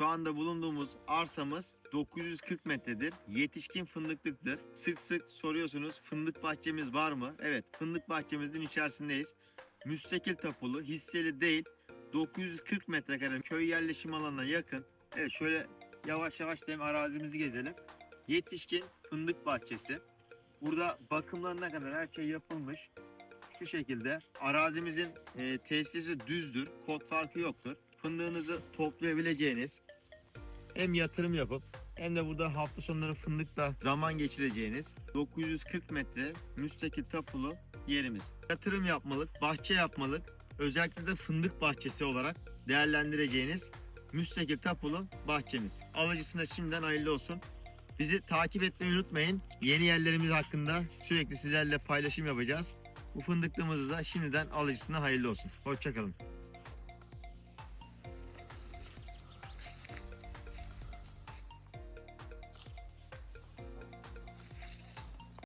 Şu anda bulunduğumuz arsamız 940 metredir. Yetişkin fındıklıktır. Sık sık soruyorsunuz fındık bahçemiz var mı? Evet fındık bahçemizin içerisindeyiz. Müstakil tapulu, hisseli değil. 940 metrekare köy yerleşim alanına yakın. Evet şöyle yavaş yavaş hem arazimizi gezelim. Yetişkin fındık bahçesi. Burada bakımlarına kadar her şey yapılmış. Şu şekilde arazimizin e, tesisi düzdür. Kod farkı yoktur. Fındığınızı toplayabileceğiniz hem yatırım yapıp hem de burada hafta sonları fındıkla zaman geçireceğiniz 940 metre müstakil tapulu yerimiz. Yatırım yapmalık, bahçe yapmalık, özellikle de fındık bahçesi olarak değerlendireceğiniz müstakil tapulu bahçemiz. Alıcısına şimdiden hayırlı olsun. Bizi takip etmeyi unutmayın. Yeni yerlerimiz hakkında sürekli sizlerle paylaşım yapacağız. Bu fındıklığımızı da şimdiden alıcısına hayırlı olsun. Hoşçakalın.